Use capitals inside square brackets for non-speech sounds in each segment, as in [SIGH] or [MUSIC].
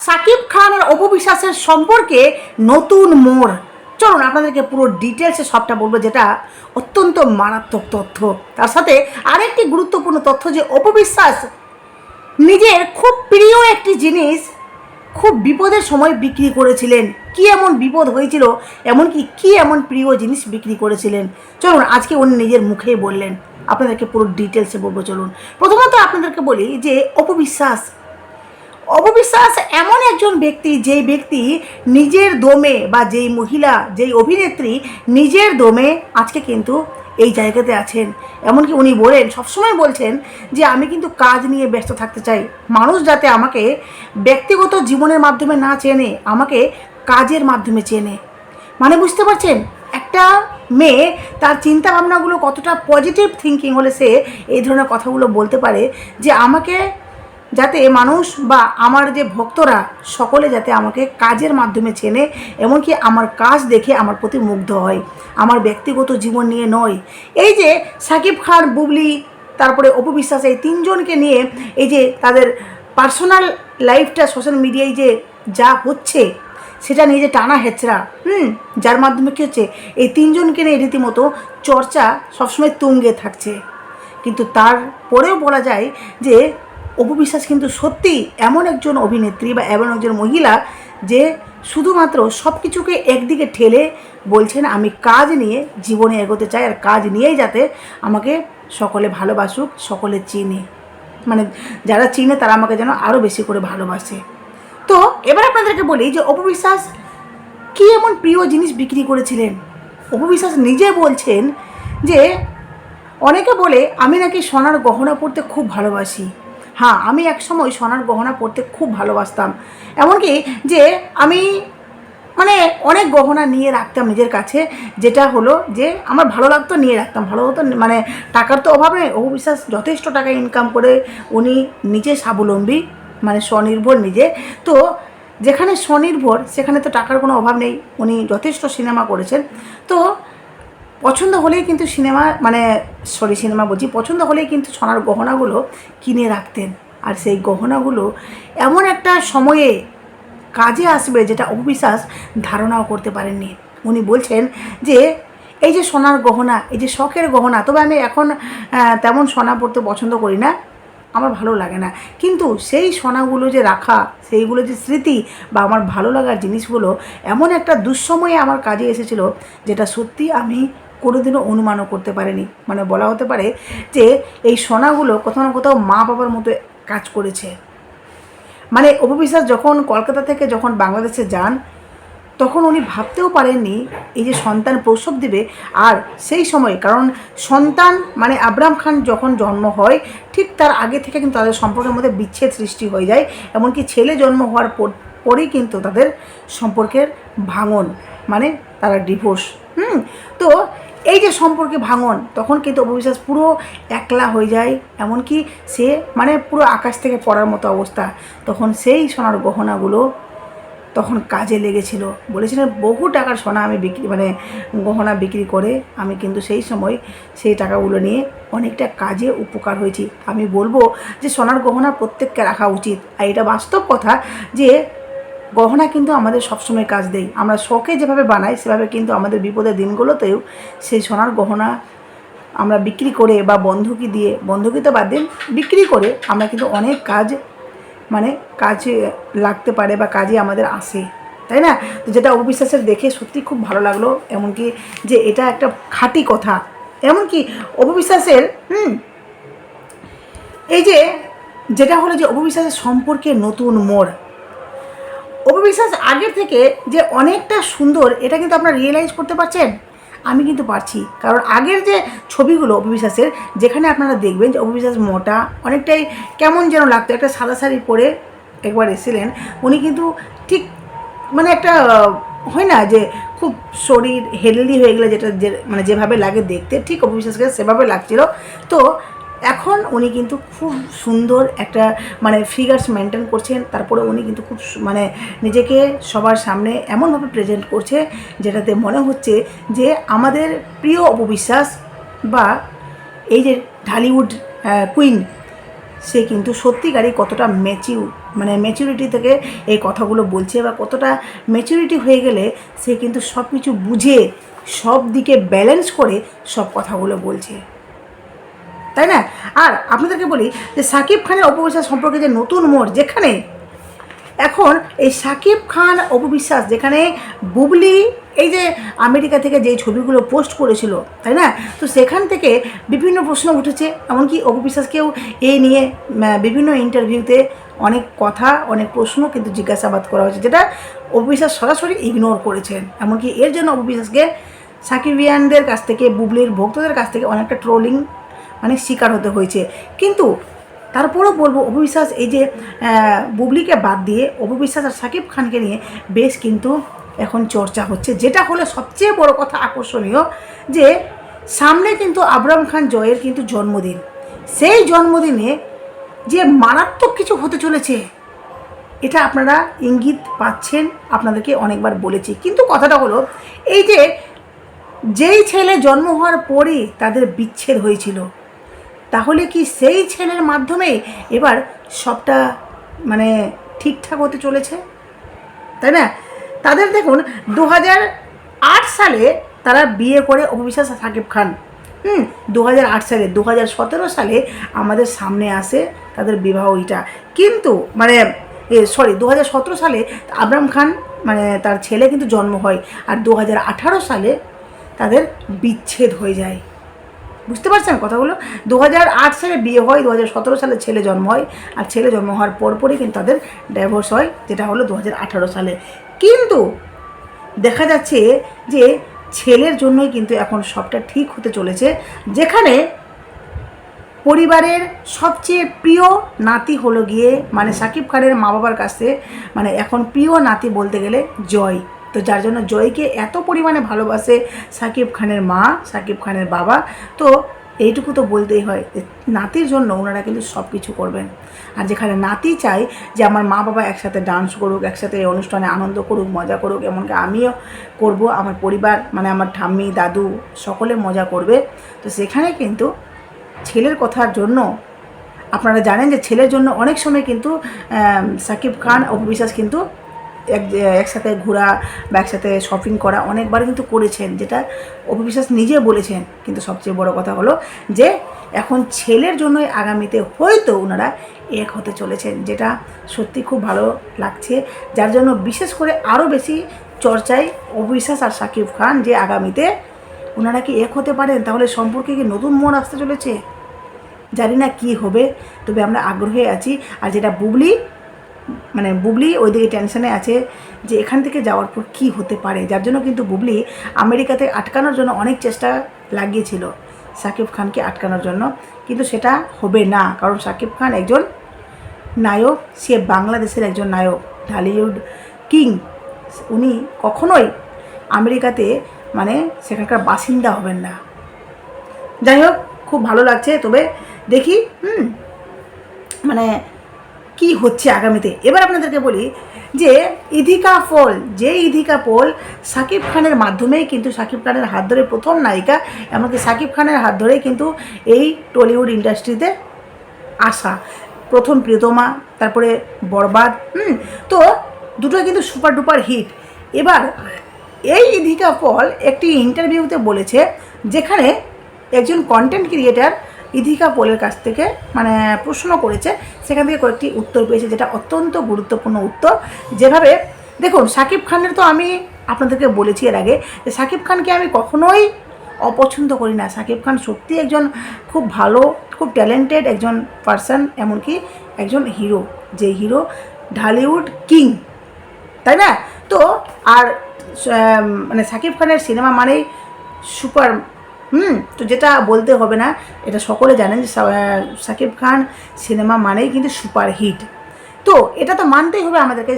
সাকিব খান আর অপবিশ্বাসের সম্পর্কে নতুন মোড়। চলুন, আপনাদেরকে পুরো ডিটেলসে সবটা বলব যেটা অত্যন্ত মারাত্মক তথ্য। তার সাথে আরেকটি গুরুত্বপূর্ণ তথ্য যে অপবিশ্বাস নিজের খুব প্রিয় একটি জিনিস খুব বিপদের সময় বিক্রি করেছিলেন। কি এমন বিপদ হয়েছিল? এমনকি কি এমন প্রিয় জিনিস বিক্রি করেছিলেন? চলুন, আজকে উনি নিজের মুখেই বললেন। আপনাদেরকে পুরো ডিটেলসে বলব, চলুন। প্রথমত আপনাদেরকে বলি যে অপবিশ্বাস অপবিশ্বাস এমন একজন ব্যক্তি, যেই ব্যক্তি নিজের দমে বা যেই মহিলা, যেই অভিনেত্রী নিজের দমে আজকে কিন্তু এই জায়গাতে আছেন। এমনকি উনি বলেন, সবসময় বলছেন যে, আমি কিন্তু কাজ নিয়ে ব্যস্ত থাকতে চাই। মানুষ যাতে আমাকে ব্যক্তিগত জীবনের মাধ্যমে না চেনে, আমাকে কাজের মাধ্যমে চেনে। মানে বুঝতে পারছেন? একটা মেয়ে, তার চিন্তা ভাবনাগুলো কতটা পজিটিভ থিঙ্কিং হলে সে এই ধরনের কথাগুলো বলতে পারে যে, আমাকে যাতে মানুষ বা আমার যে ভক্তরা, সকলে যাতে আমাকে কাজের মাধ্যমে চেনে, এমনকি আমার কাজ দেখে আমার প্রতি মুগ্ধ হয়, আমার ব্যক্তিগত জীবন নিয়ে নয়। এই যে সাকিব খান, বুবলি, তারপরে অপবিশ্বাস এই তিনজনকে নিয়ে এই যে তাদের পার্সোনাল লাইফটা, সোশ্যাল মিডিয়ায় যে যা হচ্ছে, সেটা নিয়ে যে টানা হেচড়া, হুম, যার মাধ্যমে কী হচ্ছে, এই তিনজনকে নিয়ে রীতিমতো চর্চা সবসময় তুঙ্গে থাকছে। কিন্তু তারপরেও বলা যায় যে অপবিশ্বাস কিন্তু সত্যি এমন একজন অভিনেত্রী বা এমন একজন মহিলা যে শুধুমাত্র সব কিছুকে একদিকে ঠেলে বলছেন, আমি কাজ নিয়ে জীবনে এগোতে চাই আর কাজ নিয়েই যাতে আমাকে সকলে ভালোবাসুক, সকলে চিনে। মানে যারা চিনে তারা আমাকে যেন আরও বেশি করে ভালোবাসে। তো এবার আপনাদেরকে বলি যে অপবিশ্বাস কী এমন প্রিয় জিনিস বিক্রি করেছিলেন? অপবিশ্বাস নিজে বলছেন যে, অনেকে বলে, আমি নাকি সোনার গহনা পরতে খুব ভালোবাসি। হ্যাঁ আমি একসময় সোনার গহনা পরতে খুব ভালোবাসতাম। এমনকি যে আমি মানে অনেক গহনা নিয়ে রাখতাম নিজের কাছে, যেটা হলো যে আমার ভালো লাগতো নিয়ে রাখতাম। ভালো হতো মানে টাকার তো অভাব নেই ও বিশ্বাস যথেষ্ট টাকা ইনকাম করে উনি নিজে স্বাবলম্বী মানে স্বনির্ভর নিজে। তো যেখানে স্বনির্ভর, সেখানে তো টাকার কোনো অভাব নেই, উনি যথেষ্ট সিনেমা করেছেন। তো পছন্দ হলেই কিন্তু সিনেমা মানে সরি সিনেমা বলছি, পছন্দ হলেই কিন্তু সোনার গহনাগুলো কিনে রাখতেন। আর সেই গহনাগুলো এমন একটা সময়ে কাজে আসবে যেটা অবিশ্বাস ধারণাও করতে পারেননি। উনি বলছেন যে, এই যে সোনার গহনা, এই যে শখের গহনা, তবে আমি এখন তেমন সোনা পরতে পছন্দ করি না। আমার ভালো লাগে না। কিন্তু সেই সোনাগুলো যে রাখা, সেইগুলো যে স্মৃতি বা আমার ভালো লাগার জিনিসগুলো এমন একটা দুঃসময়ে আমার কাজে এসেছিল যেটা সত্যি আমি কোনোদিনও অনুমানও করতে পারেনি। মানে বলা হতে পারে যে এই সোনাগুলো কোথাও না কোথাও মা বাবার মতো কাজ করেছে। মানে অপবিশ্বাস যখন কলকাতা থেকে যখন বাংলাদেশে যান, তখন উনি ভাবতেও পারেননি এই যে সন্তান প্রসব দেবে আর সেই সময়, কারণ সন্তান মানে আবরাম খান যখন জন্ম হয়, ঠিক তার আগে থেকে কিন্তু তাদের সম্পর্কের মধ্যে বিচ্ছেদ সৃষ্টি হয়ে যায়। এমনকি ছেলে জন্ম হওয়ার পর- পরেই কিন্তু তাদের সম্পর্কের ভাঙন মানে তারা ডিভোর্স হুম? তো যে সম্পর্কে ভাঙন, তখন কিন্তু অপবিশ্বাস পুরো একলা হয়ে যায়। এমনকি সে মানে পুরো আকাশ থেকে পড়ার মতো অবস্থা। তখন সেই সোনার গহনাগুলো তখন কাজে লেগেছিল। বলেছিলেন, বহু টাকার সোনা আমি বিক্রি মানে গহনা বিক্রি করে আমি কিন্তু সেই সময় সেই টাকাগুলো নিয়ে অনেকটা কাজে উপকার হয়েছি। আমি বলব যে, সোনার গহনা প্রত্যেককে রাখা উচিত। আর এটা বাস্তব কথা যে গহনা কিন্তু আমাদের সবসময় কাজ দেয়। আমরা শখে যেভাবে বানাই, সেভাবে কিন্তু আমাদের বিপদের দিনগুলোতেও সেই সোনার গহনা আমরা বিক্রি করে বা বন্ধকি দিয়ে, বন্ধকি তো বাদ দিন, বিক্রি করে আমরা কিন্তু অনেক কাজ মানে কাজে লাগতে পারে বা কাজে আমাদের আসে। তাই না? তো যেটা অবিশ্বাসের দেখে সত্যি খুব ভালো লাগল, এমনকি যে এটা একটা খাঁটি কথা। এমনকি অপবিশ্বাসের হুম, এই যে, যেটা হলো যে অপবিশ্বাসের সম্পর্কে নতুন মোড়। অপবিশ্বাস আগের থেকে যে অনেকটা সুন্দর, এটা কিন্তু আপনারা রিয়েলাইজ করতে পারছেন? আমি কিন্তু পারছি। কারণ আগের যে ছবিগুলো অপবিশ্বাসের, যেখানে আপনারা দেখবেন যে অপবিশ্বাস মোটা, অনেকটাই কেমন যেন লাগতো, একটা সাদা শাড়ি পরে একবার এসেছিলেন, উনি কিন্তু ঠিক মানে একটা, হয় না যে খুব শরীর হেলদি হয়ে গেলে যেটা যে মানে যেভাবে লাগে দেখতে, ঠিক অপবিশ্বাসকে সেভাবে লাগছিল। তো এখন উনি কিন্তু খুব সুন্দর একটা মানে ফিগার্স মেনটেন করছেন, তারপরে উনি কিন্তু খুব মানে নিজেকে সবার সামনে এমনভাবে প্রেজেন্ট করছে, যেটাতে মনে হচ্ছে যে আমাদের প্রিয় অপবিশ্বাস বা এই যে ঢালিউড কুইন সে কিন্তু সত্যিকারই কতটা ম্যাচিউ মানে ম্যাচুরিটি থেকে এই কথাগুলো বলছে বা কতটা ম্যাচুরিটি হয়ে গেলে সে কিন্তু সব কিছু বুঝে সব দিকে ব্যালেন্স করে সব কথাগুলো বলছে। তাই না? আর আপনাদেরকে বলি যে সাকিব খানের অপবিশ্বাস সম্পর্কে যে নতুন মোড় যেখানে, এখন এই সাকিব খান অপবিশ্বাস যেখানে বুবলি, এই যে আমেরিকা থেকে যে ছবিগুলো পোস্ট করেছিল, তাই না? তো সেখান থেকে বিভিন্ন প্রশ্ন উঠেছে, এমনকি অপবিশ্বাসকেও এই নিয়ে বিভিন্ন ইন্টারভিউতে অনেক কথা, অনেক প্রশ্ন কিন্তু জিজ্ঞাসাবাদ করা হয়েছে, যেটা অপবিশ্বাস সরাসরি ইগনোর করেছেন। এমনকি এর জন্য অপবিশ্বাসকে সাকিবিয়ানদের কাছ থেকে, বুবলির ভক্তদের কাছ থেকে অনেকটা ট্রোলিং মানে শিকার হতে হয়েছে। কিন্তু তারপরও বলব, অপবিশ্বাস এই যে বুবলিকে বাদ দিয়ে অপবিশ্বাস আর সাকিব খানকে নিয়ে বেশ কিন্তু এখন চর্চা হচ্ছে। যেটা হলো সবচেয়ে বড় কথা আকর্ষণীয় যে, সামনে কিন্তু আবরাম খান জয়ের কিন্তু জন্মদিন। সেই জন্মদিনে যে মারাত্মক কিছু হতে চলেছে, এটা আপনারা ইঙ্গিত পাচ্ছেন, আপনাদেরকে অনেকবার বলেছি। কিন্তু কথাটা হলো, এই যে, যেই ছেলে জন্ম হওয়ার পরে তাদের বিচ্ছেদ হয়েছিল। তাহলে কি সেই ছেলের মাধ্যমে এবার সবটা মানে ঠিকঠাক হতে চলেছে? তাই না? তাদের দেখুন দু সালে তারা বিয়ে করে অভিশ্বাস সাকিব খান। হুম দু সালে দু সালে আমাদের সামনে আসে তাদের বিবাহ এটা কিন্তু মানে এ সরি দু সালে আবরাম খান মানে তার ছেলে কিন্তু জন্ম হয়। আর দু সালে তাদের বিচ্ছেদ হয়ে যায়। বুঝতে পারছেন কথাগুলো? দু সালে বিয়ে হয় দু সালে ছেলে জন্ম হয়, আর ছেলে জন্ম হওয়ার পরপরই কিন্তু তাদের ডাইভোর্স হয়, যেটা হলো দু সালে। কিন্তু দেখা যাচ্ছে যে ছেলের জন্যই কিন্তু এখন সবটা ঠিক হতে চলেছে, যেখানে পরিবারের সবচেয়ে প্রিয় নাতি হলো গিয়ে মানে সাকিব খানের মা বাবার কাছে মানে এখন প্রিয় নাতি বলতে গেলে জয়। তো যার জন্য জয়কে এত পরিমাণে ভালোবাসে সাকিব খানের মা, সাকিব খানের বাবা। তো এইটুকু তো বলতেই হয় নাতির জন্য ওনারা কিন্তু সব কিছু করবেন। আর যেখানে নাতি চাই যে আমার মা বাবা একসাথে ডান্স করুক, একসাথে এই অনুষ্ঠানে আনন্দ করুক, মজা করুক, এমনকি আমিও করব, আমার পরিবার মানে আমার ঠাম্মি, দাদু সকলে মজা করবে। তো সেখানে কিন্তু ছেলের কথার জন্য, আপনারা জানেন যে ছেলের জন্য অনেক সময় কিন্তু সাকিব খান অপবিশ্বাস কিন্তু এক, একসাথে ঘোরা বা একসাথে শপিং করা অনেকবার কিন্তু করেছেন, যেটা অপবিশ্বাস নিজে বলেছেন। কিন্তু সবচেয়ে বড় কথা হলো যে, এখন ছেলের জন্যই আগামীতে হয়তো ওনারা এক হতে চলেছেন, যেটা সত্যি খুব ভালো লাগছে। যার জন্য বিশেষ করে আরও বেশি চর্চায় অবিশ্বাস আর সাকিব খান যে আগামীতে ওনারা কি এক হতে পারেন, তাহলে সম্পর্কে কি নতুন মন আসতে চলেছে? জানি না কী হবে, তবে আমরা আগ্রহে আছি। আর যেটা বুবলি মানে বুবলি ওইদিকে টেনশনে আছে যে এখান থেকে যাওয়ার পর কি হতে পারে। যার জন্য কিন্তু বুবলি আমেরিকাতে আটকানোর জন্য অনেক চেষ্টা লাগিয়েছিল সাকিব খানকে আটকানোর জন্য। কিন্তু সেটা হবে না, কারণ সাকিব খান একজন নায়ক, সে বাংলাদেশের একজন নায়ক, ঢালিউড কিং। উনি কখনোই আমেরিকাতে মানে সেখানকার বাসিন্দা হবেন না। যাই হোক, খুব ভালো লাগছে, তবে দেখি, হুম মানে কি হচ্ছে আগামীতে? এবার আপনাদেরকে বলি যে ইধিকা পোল যে ইধিকা পোল সাকিব খানের মাধ্যমেই কিন্তু সাকিব খানের হাত ধরে প্রথম নায়িকা, এমনকি সাকিব খানের হাত ধরেই কিন্তু এই টলিউড ইন্ডাস্ট্রিতে আসা। প্রথম প্রিয়তমা, তারপরে বরবাদ, হুম, তো দুটো কিন্তু সুপার ডুপার হিট। এবার এই ইধিকা পল একটি ইন্টারভিউতে বলেছে, যেখানে একজন কন্টেন্ট ক্রিয়েটার ইধিকা পোলের কাছ থেকে মানে প্রশ্ন করেছে। সেখান থেকে কয়েকটি উত্তর পেয়েছে, যেটা অত্যন্ত গুরুত্বপূর্ণ উত্তর। যেভাবে, দেখুন, সাকিব খানের তো আমি আপনাদেরকে বলেছি এর আগে যে সাকিব খানকে আমি কখনোই অপছন্দ করি না। সাকিব খান সত্যি একজন খুব ভালো, খুব ট্যালেন্টেড একজন পার্সন এমনকি একজন হিরো যে হিরো ঢালিউড কিং তাই না? তো, আর মানে সাকিব খানের সিনেমা মানেই সুপার হুম, তো যেটা বলতে হবে না, এটা সকলে জানেন যে সাকিব খান সিনেমা মানেই কিন্তু সুপার হিট তো এটা তো মানতেই হবে আমাদেরকে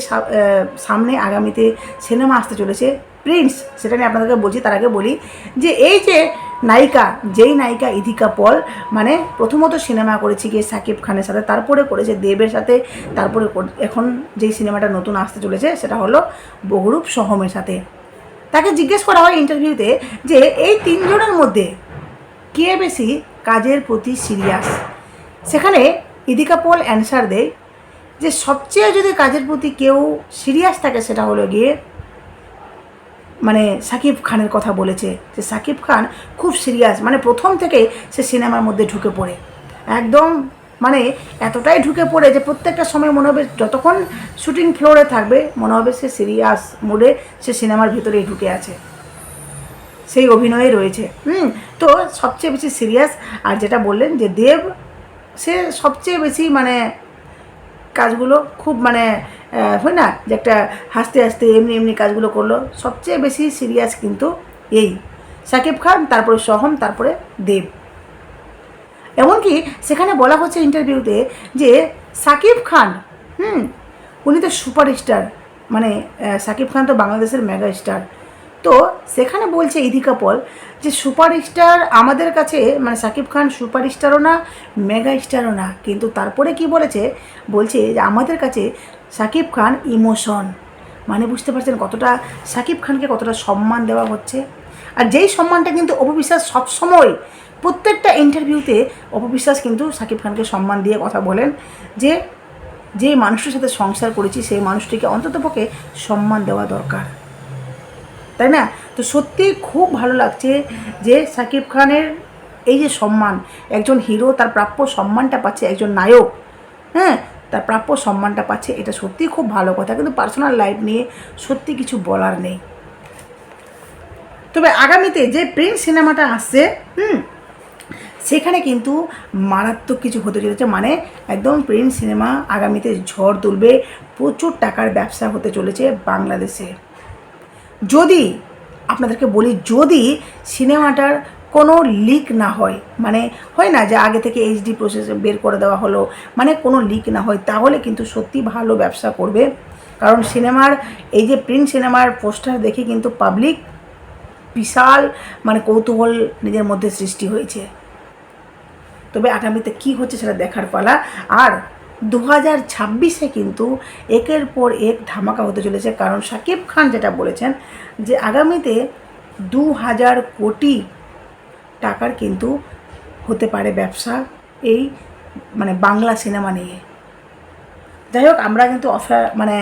সামনে আগামীতে সিনেমা আসতে চলেছে। প্রিন্স সেটা নিয়ে আপনাদেরকে বলছি, তার আগে বলি যে এই যে নায়িকা, যেই নায়িকা ইধিকা পল মানে প্রথমত সিনেমা করেছে গিয়ে সাকিব খানের সাথে, তারপরে করেছে দেবের সাথে, তারপরে এখন যেই সিনেমাটা নতুন আসতে চলেছে, সেটা হলো বহুরূপ সহমের সাথে। তাকে জিজ্ঞেস করা হয় ইন্টারভিউতে যে, এই তিনজনের মধ্যে কে বেশি কাজের প্রতি সিরিয়াস সেখানে ইদিকা পল অ্যান্সার দেয় যে, সবচেয়ে যদি কাজের প্রতি কেউ সিরিয়াস থাকে সেটা হলো গিয়ে মানে সাকিব খানের কথা বলেছে যে, সাকিব খান খুব সিরিয়াস মানে প্রথম থেকেই সে সিনেমার মধ্যে ঢুকে পড়ে। একদম মানে এতটাই ঢুকে পড়ে যে প্রত্যেকটা সময় মনে হবে যতক্ষণ শুটিং ফ্লোরে থাকবে, মনে হবে সে সিরিয়াস মোডে সে সিনেমার ভিতরেই ঢুকে আছে। সেই অভিনয়ে রয়েছে। হুম, তো সবচেয়ে বেশি সিরিয়াস আর যেটা বললেন যে দেব, সে সবচেয়ে বেশি মানে কাজগুলো খুব মানে হয় না যে একটা হাসতে হাসতে এমনি এমনি কাজগুলো করল। সবচেয়ে বেশি সিরিয়াস কিন্তু এই। সাকিব খান, তারপরে সহম, তারপরে দেব। এমনকি সেখানে বলা হচ্ছে ইন্টারভিউতে যে সাকিব খান, হুম, উনি তো সুপারস্টার মানে সাকিব খান তো বাংলাদেশের মেগা স্টার তো সেখানে বলছে ইদিকা পল যে সুপারস্টার আমাদের কাছে মানে সাকিব খান সুপারস্টারও না মেগা স্টারও না। কিন্তু তারপরে কি বলেছে? বলছে যে আমাদের কাছে সাকিব খান ইমোশন। মানে বুঝতে পারছেন কতটা সাকিব খানকে কতটা সম্মান দেওয়া হচ্ছে। আর যেই সম্মানটা কিন্তু অপবিশ্বাস সবসময় প্রত্যেকটা ইন্টারভিউতে অপবিশ্বাস কিন্তু সাকিব খানকে সম্মান দিয়ে কথা বলেন যে যে মানুষটির সাথে সংসার করেছি, সেই মানুষটিকে অন্ততপক্ষে সম্মান দেওয়া দরকার। তাই না? তো সত্যি খুব ভালো লাগছে যে সাকিব খানের এই যে সম্মান, একজন হিরো তার প্রাপ্য সম্মানটা পাচ্ছে একজন নায়ক হ্যাঁ? তার প্রাপ্য সম্মানটা পাচ্ছে, এটা সত্যিই খুব ভালো কথা। কিন্তু পার্সোনাল লাইফ নিয়ে সত্যি কিছু বলার নেই। তবে আগামীতে যে প্রিন্স সিনেমাটা আসছে, হুম? সেখানে কিন্তু মারাত্মক কিছু হতে চলেছে। মানে একদম প্রিন্স সিনেমা আগামীতে ঝড় তুলবে। প্রচুর টাকার ব্যবসা হতে চলেছে বাংলাদেশে। যদি, আপনাদেরকে বলি, যদি সিনেমাটার কোনো লিক না হয় মানে হয় না যে আগে থেকে এইচডি প্রসেসে বের করে দেওয়া হলো মানে কোনো লিক না হয়, তাহলে কিন্তু সত্যি ভালো ব্যবসা করবে। কারণ সিনেমার, এই যে প্রিন্ট সিনেমার পোস্টার দেখে কিন্তু পাবলিক বিশাল মানে কৌতূহল নিজের মধ্যে সৃষ্টি হয়েছে। তবে আগামীতে কি হচ্ছে সেটা দেখার পালা। আর দু হাজার ছাব্বিশে কিন্তু একের পর এক ধামাকা হতে চলেছে। কারণ সাকিব খান যেটা বলেছেন যে আগামীতে দু হাজার কোটি টাকার কিন্তু হতে পারে ব্যবসা এই মানে বাংলা সিনেমা নিয়ে। যাই হোক, আমরা কিন্তু অফা মানে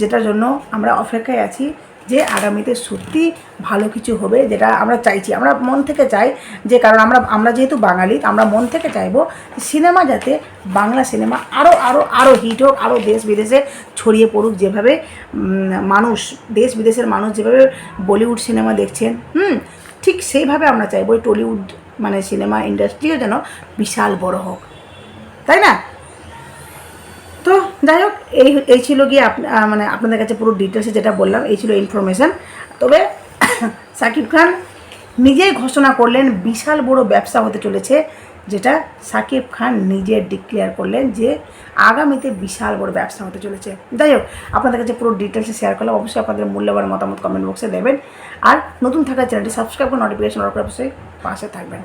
যেটার জন্য আমরা অপেক্ষায় আছি যে আগামীতে সত্যি ভালো কিছু হবে যেটা আমরা চাইছি। আমরা মন থেকে চাই যে, কারণ আমরা আমরা যেহেতু বাঙালি আমরা মন থেকে চাইব সিনেমা যাতে বাংলা সিনেমা আরও আরও আরও হিট হোক আরও দেশ বিদেশে ছড়িয়ে পড়ুক যেভাবে মানুষ, দেশ বিদেশের মানুষ যেভাবে বলিউড সিনেমা দেখছেন, হুম, ঠিক সেইভাবে আমরা চাইব টলিউড মানে সিনেমা ইন্ডাস্ট্রিও যেন বিশাল বড় হোক। তাই না? যাই হোক, এই এই ছিল গিয়ে মানে আপনাদের কাছে পুরো ডিটেলসে যেটা বললাম, এই ছিল ইনফরমেশান তবে [COUGHS] সাকিব খান নিজেই ঘোষণা করলেন, বিশাল বড় ব্যবসা হতে চলেছে, যেটা সাকিব খান নিজে ডিক্লেয়ার করলেন যে আগামীতে বিশাল বড় ব্যবসা হতে চলেছে। যাই হোক, আপনাদের কাছে পুরো ডিটেলসে শেয়ার করলাম, অবশ্যই আপনাদের মূল্যবান মতামত কমেন্ট বক্সে দেবেন। আর নতুন থাকা চ্যানেলটি সাবস্ক্রাইব করে নোটিফিকেশন অবশ্যই পাশে থাকবেন।